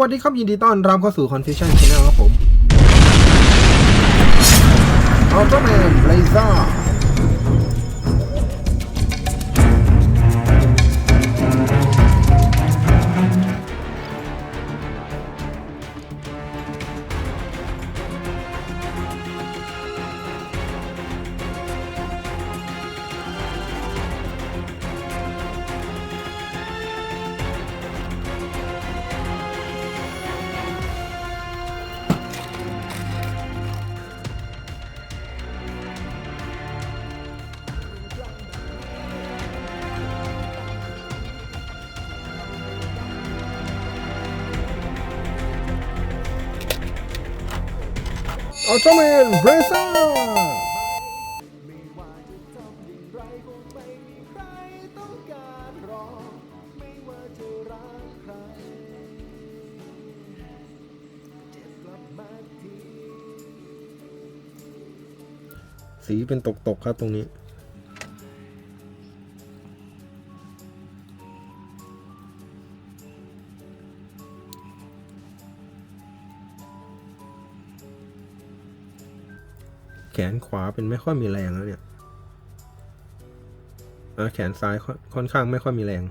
วัสดีครับยินดีต้อนรับเข้าสู่ Confusion Channel ครับผม Ultraman Blazer อัลตร้าแมนเบรซ่าสีเป็นตกๆครับตรงนี้ นขวาเป็นไม่ค่อยมีแรงแล้วเนี่ยแขนซ้ายค่อนค่อนข้างไม่ค่อยมีแรง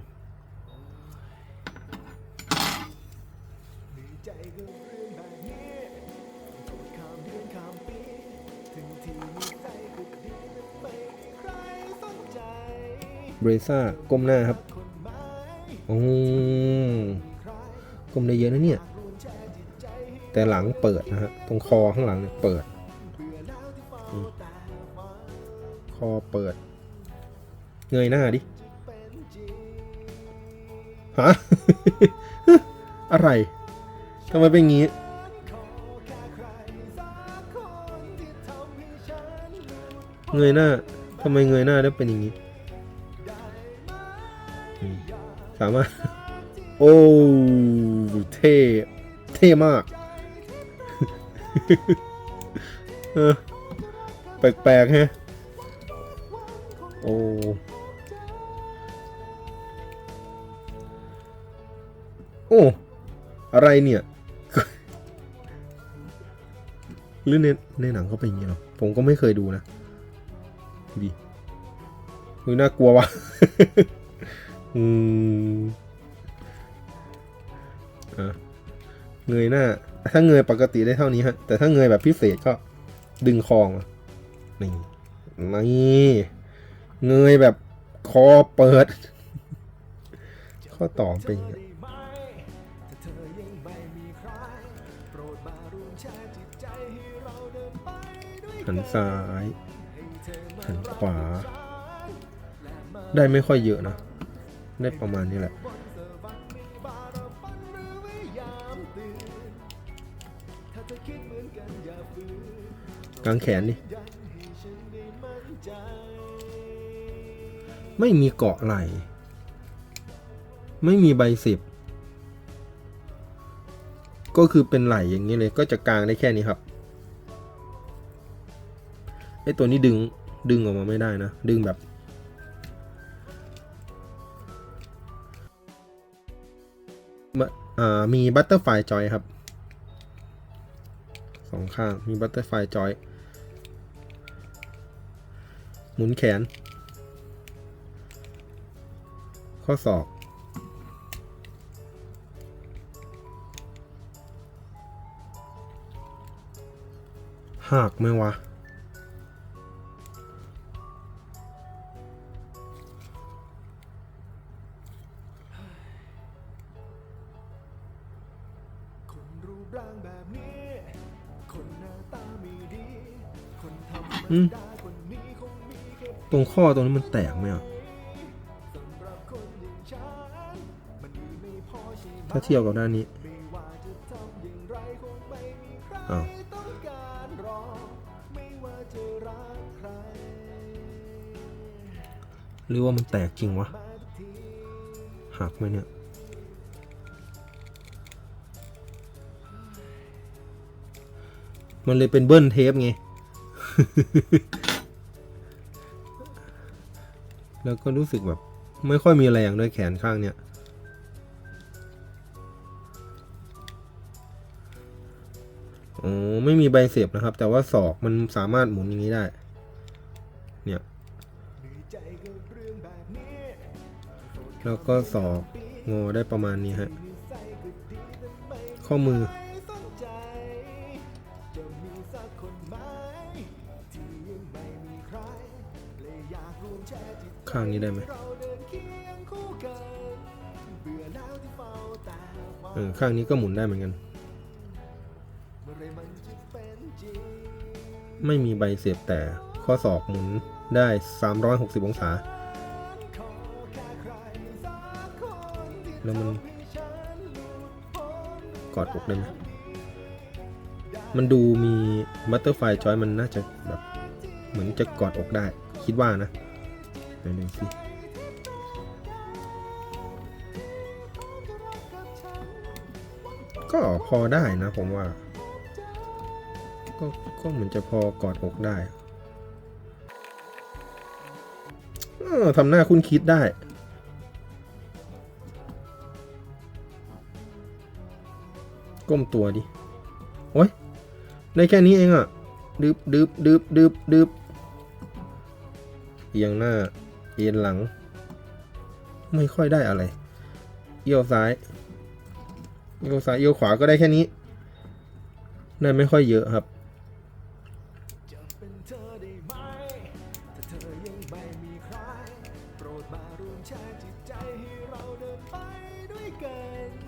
เบรซ่าก้มหน้าครับโอ้ก้มได้เยอะนะเนี่ย แต่หลังเปิดนะฮะ ตรงคอข้างหลังเนี่ยเปิด คอเปิด เงยหน้าดิ ฮะ อะไรทำไมเป็นงี้ เงยหน้าทำไมเงยหน้าแล้วเป็นอย่างนี้ สามารถ โอ้เท่เท่มาก เออ แปลกๆฮะโอ้โอ้ อะไรเนี่ยหรือในในหนังเขาเป็นอย่างนี้เหรอ ผมก็ไม่เคยดูนะดูดิเฮ้ยน่ากลัววะอืมอะเงยหน้า ถ้าเงยปกติได้เท่านี้ฮะ แต่ถ้าเงยแบบพิเศษก็ดึงคอมา นี่นี่เงยแบบคอเปิด ข้อต่อเป็นหันซ้าย หันขวา ได้ไม่ค่อยเยอะนะ ได้ประมาณนี้แหละกางแขนดิ ไม่มีเกาะไหล ไม่มีใบสิบ ก็คือเป็นไหลอย่างนี้เลยก็จะกลางได้แค่นี้ครับไอตัวนี้ดึงดึงออกมาไม่ได้นะ ดึงแบบบะอ่ามีบัตเตอร์ไฟจอยครับสองข้างมีบัตเตอร์ไฟจอยหมุนแขน ข้อศอก หักไหมวะ คนรูปร่างแบบนี้ คนหน้าตาไม่ดี คนธรรมอืมดาคนนี้คงมีแค่ ตรงข้อตรงนี้มันแตกไหมอะาเทียบกับด้านนี้าจะทำอย่างไรคงไม่มีใครอ้อาหรือว่ามันแตกจริงวะ หักไหมเนี่ย มันเลยเป็นเบิ้ลเทปไง แล้วก็รู้สึกแบบ ไม่ค่อยมีแรงด้วยแขนข้างเนี้ย โอ้ไม่มีใบเสียบนะครับ แต่ว่าศอกมันสามารถหมุนอย่างนี้ได้ เนี่ยแล้วก็ศอกงอได้ประมาณนี้ฮะข้อมือ ข้างนี้ได้ไหมเออข้างนี้ก็หมุนได้เหมือนกัน ไม่มีใบเสียบแต่ข้อศอกหมุนได้ 360 องศาขอแค่ใครสักคนที่แล้วมันทำให้ฉันหลุดพ้นกอดอกได้ไหมมันดูมีบัตเตอร์ไฟจอยมันน่าจะแบบเหมือนจะกอดอกได้ คิดว่านะไหนดูสิก็พอได้นะผมว่า ก็ก็เหมือนจะพอกอดอกได้เออทำหน้าคุ้นคิดได้ ก้มตัวดิ โอ้ยได้แค่นี้เองอะดึบดึบดึบดึบดึบเอียงหน้า เอียงหลัง ไม่ค่อยได้อะไร เอี้ยวซ้าย เอี้ยวซ้าย เอี้ยวขวาก็ได้แค่นี้ ได้ไม่ค่อยเยอะครับ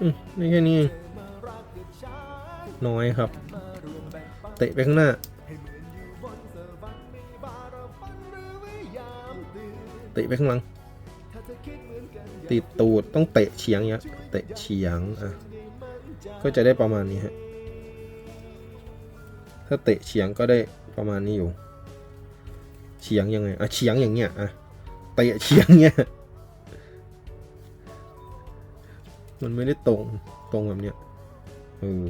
อืมได้แค่นี้น้อยครับ เตะไปข้างหน้า เตะไปข้างหลังถ้าเธอคิดเหมือนกันอย่าติดตูดต้องเตะเฉียงเนี้ยเตะเฉียงอะก็จะได้ประมาณนี้ฮะ ถ้าเตะเฉียงก็ได้ประมาณนี้อยู่ เฉียงยังไงอะเฉียงอย่างเงี้ยอะ เตะเฉียงเงี้ย มันไม่ได้ตรงตรงแบบเนี้ยเออ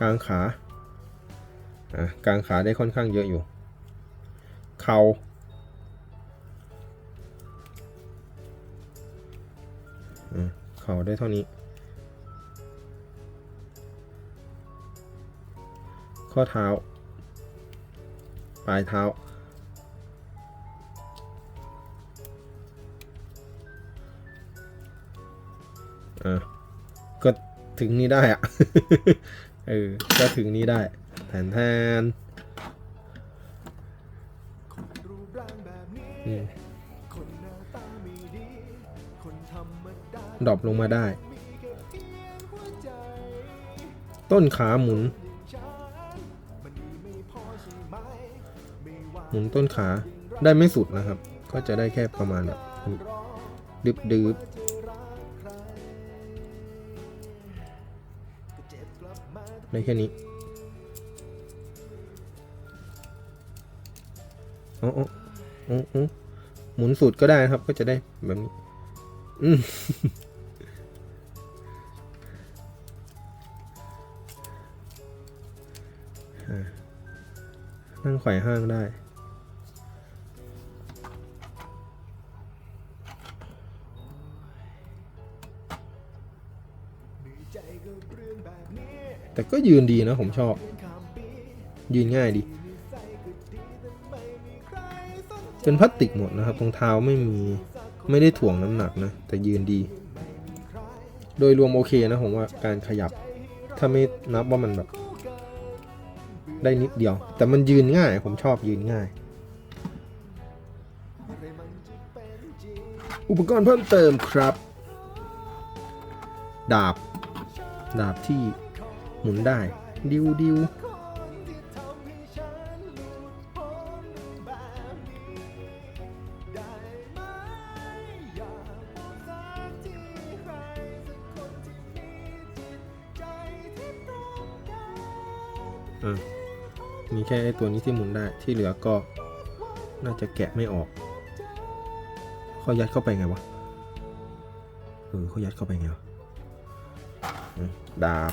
กลางขาอะกลางขาได้ค่อนข้างเยอะอยู่ เข่าอเข่าได้เท่านี้ ข้อเท้า ปลายเท้า ถึงนี้ได้อะเออก็ถึงนี้ได้แทนแทนดรอปลงมาได้ ต้นขาหมุน หมไม่ว่าหมุนต้นขาได้ไม่สุดนะครับ ก็จะได้แค่ประมาณแบบดึบดึบ ได้แค่นี้อ๋ออ๋ออ๋ออ๋อหมุนสูตรก็ได้นะครับ ก็จะได้แบบนี้ อืมนั่งไขว่ห้างได้ แบบนี้แต่ก็ยืนดีนะผมชอบเพียงคำปียืนง่ายดีนิสัยก็ดีแต่ไม่มีใครสนใจเป็นพลาสติกหมดนะครับรองเท้าไม่มีไม่ได้ถ่วงน้ำหนักนะ แต่ยืนดี โดยรวมโอเคนะผมว่าการขยับ ถ้าไม่นับว่ามันแบบ ได้นิดเดียว แต่มันยืนง่าย ผมชอบยืนง่ายอะไรมันจะเป็นจริงอุปกรณ์เพิ่มเติมครับ ดาบ ดาบที่หมุนได้ ดิวดิวคนที่ทำให้ฉันหลุดพ้นแบบนี้ได้ไหมอยากบอกสักทีใครสักคนที่มีจิตใจที่ตรงกันอะมีแค่ไอตัวนี้ที่หมุนได้ที่เหลือก็น่าจะแกะไม่ออกเขายัดเข้าไปไงวะ เออเขายัดเข้าไปไงวะอืม ดาบ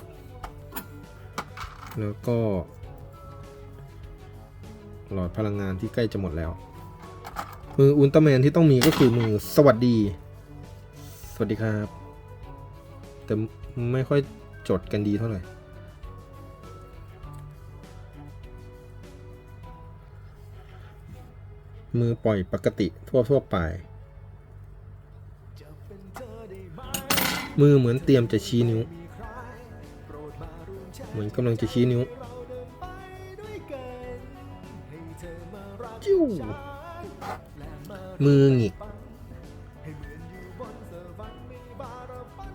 แล้วก็ หลอดพลังงานที่ใกล้จะหมดแล้ว มืออุลตร้าแมนที่ต้องมีก็คือมือสวัสดี สวัสดีครับ แต่ไม่ค่อยจดกันดีเท่าไหร่มือปล่อยปกติทั่วทั่วไป มือเหมือนเตรียมจะชี้นิ้ว เหมือนกำลังจะชี้นิ้วจิ้วยกันให้เธอมารักจิ้วมือหงิกมือนอยู่บนสวรรค์มีบาว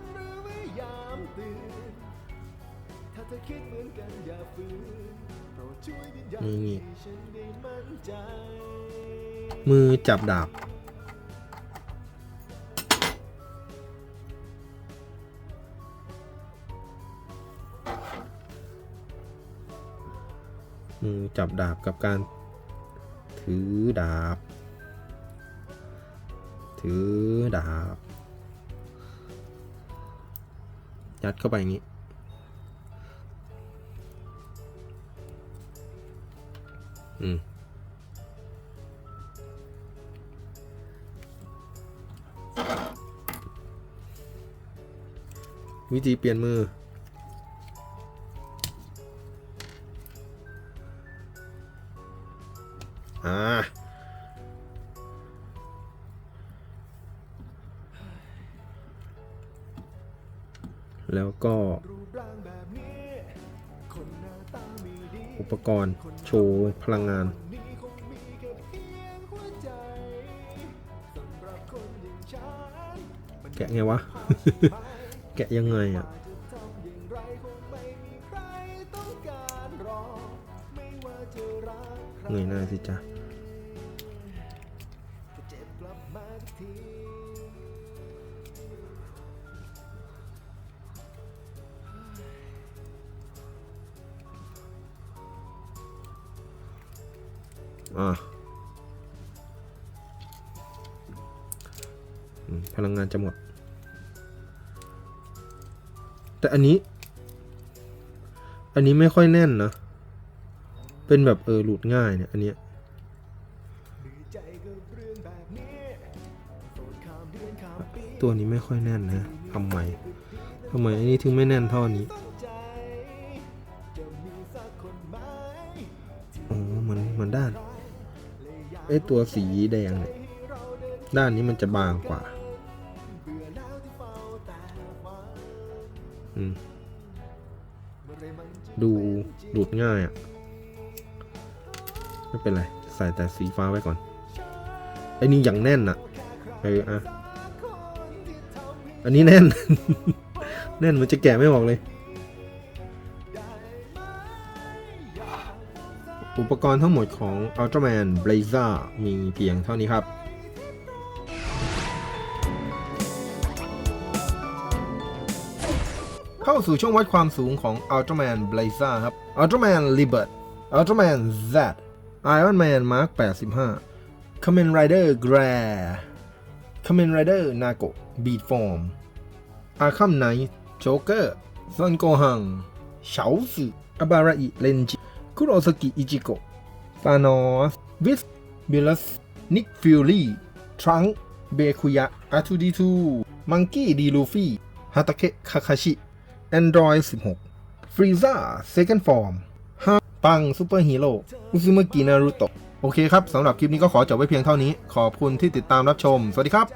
จับดาบกับการถือดาบ ถือดาบ ยัดเข้าไปอย่างนี้ อืมวิธีเปลี่ยนมือ อ่าแล้วก็รูปร่างแบบนี้คนหน้าตาไม่ดีอุปกรณ์โชว์พลังงานคนนี้คงมีแค่เพียงหัวใจสำหรับคนอย่างฉันมันแกะไงวะ แกะยังไงอะจะทำอย่างไรคงไม่มีใครต้องการรอไม่ว่าจะรักใครเงยหน้าสิจ๊ะ ทุกทีอ่าพลังงานจะหมด แต่อันนี้ อันนี้ไม่ค่อยแน่นนะ เป็นแบบเออหลุดง่ายเนี่ย อันเนี้ย ตัวนี้ไม่ค่อยแน่นนะทำไมทำไมอันนี้ถึงไม่แน่นเท่านี้สนใจจะมีสักคนไหมอ๋อมันมันด้านไอตัวสีแดงเนี่ยด้านนี้มันจะบางกว่าเบื่อแล้วที่เฝ้าแต่ฝันอืมเมื่อไรมันจะดูหลุดง่ายอะ่ะ ไม่เป็นไร ใส่แต่สีฟ้าไว้ก่อน ไอ้นี่อย่างแน่นอะเอออะอันนี้แน่น แน่นมันจะแกะไม่ออกเลย อุปกรณ์ทั้งหมดของ Ultraman Blazer มีเพียงเท่านี้ครับเข้าสู่ช่วงวัดความสูงของ Ultraman Blazer ครับ Ultraman Libert Ultraman Z Iron Man Mark 85 Kamen Rider Glare Kamen Rider Nago Beat Form Arkham Knight Joker Son Gohan เฉาสึอาบาระอิเลนจิคุโรสกิอิจิโกะซานอสวิสบิลัสนิกฟิลลี่ทรังเบคุยะอาทูดีทูมังกี้ดีลูฟี่ฮาตาเคะคาคาชิแอนดรอย16ฟรีซ่าเซคันด์ฟอร์มฮาปังซูเปอร์ฮีโร่อุซึมากินารุโตะ โอเคครับสำหรับคลิปนี้ก็ขอจบไว้เพียงเท่านี้ ขอบคุณที่ติดตามรับชม สวัสดีครับ